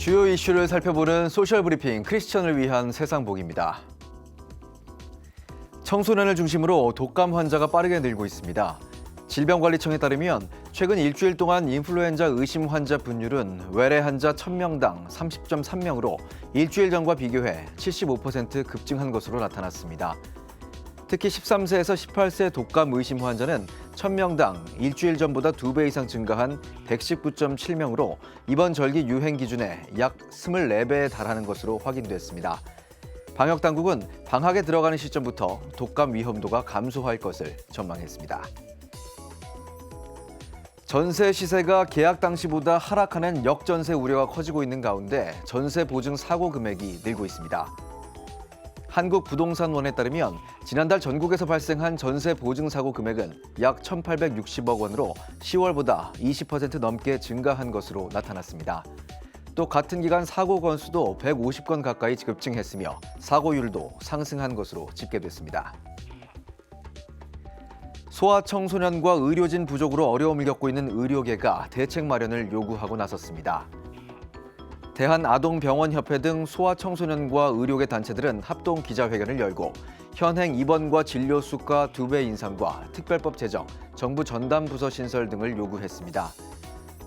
주요 이슈를 살펴보는 소셜 브리핑 크리스천을 위한 세상 복입니다. 청소년을 중심으로 독감 환자가 빠르게 늘고 있습니다. 질병관리청에 따르면 최근 일주일 동안 인플루엔자 의심 환자 분율은 외래 환자 1000명당 30.3명으로 일주일 전과 비교해 75% 급증한 것으로 나타났습니다. 특히 13세에서 18세 독감 의심 환자는 1000명당 일주일 전보다 2배 이상 증가한 119.7명으로 이번 절기 유행 기준의 약 24배에 달하는 것으로 확인됐습니다. 방역 당국은 방학에 들어가는 시점부터 독감 위험도가 감소할 것을 전망했습니다. 전세 시세가 계약 당시보다 하락하는 역전세 우려가 커지고 있는 가운데 전세 보증 사고 금액이 늘고 있습니다. 한국부동산원에 따르면 지난달 전국에서 발생한 전세 보증 사고 금액은 약 1,860억 원으로 10월보다 20% 넘게 증가한 것으로 나타났습니다. 또 같은 기간 사고 건수도 150건 가까이 급증했으며 사고율도 상승한 것으로 집계됐습니다. 소아청소년과 의료진 부족으로 어려움을 겪고 있는 의료계가 대책 마련을 요구하고 나섰습니다. 대한아동병원협회 등 소아청소년과 의료계 단체들은 합동 기자회견을 열고 현행 입원과 진료 수가 두 배 인상과 특별법 제정, 정부 전담 부서 신설 등을 요구했습니다.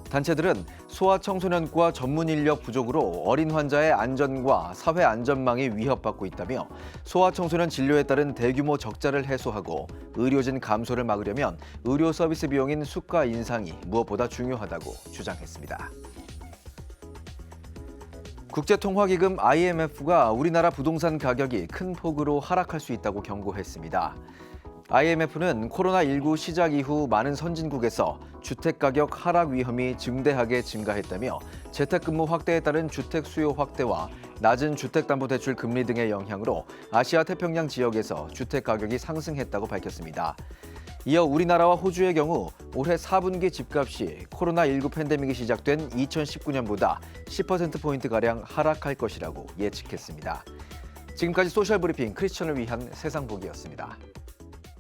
단체들은 소아청소년과 전문 인력 부족으로 어린 환자의 안전과 사회 안전망이 위협받고 있다며 소아청소년 진료에 따른 대규모 적자를 해소하고 의료진 감소를 막으려면 의료 서비스 비용인 수가 인상이 무엇보다 중요하다고 주장했습니다. 국제통화기금 IMF가 우리나라 부동산 가격이 큰 폭으로 하락할 수 있다고 경고했습니다. IMF는 코로나19 시작 이후 많은 선진국에서 주택 가격 하락 위험이 증대하게 증가했다며 재택근무 확대에 따른 주택 수요 확대와 낮은 주택담보대출 금리 등의 영향으로 아시아 태평양 지역에서 주택 가격이 상승했다고 밝혔습니다. 이어 우리나라와 호주의 경우 올해 4분기 집값이 코로나19 팬데믹이 시작된 2019년보다 10%포인트가량 하락할 것이라고 예측했습니다. 지금까지 소셜브리핑 크리스천을 위한 세상 보기였습니다.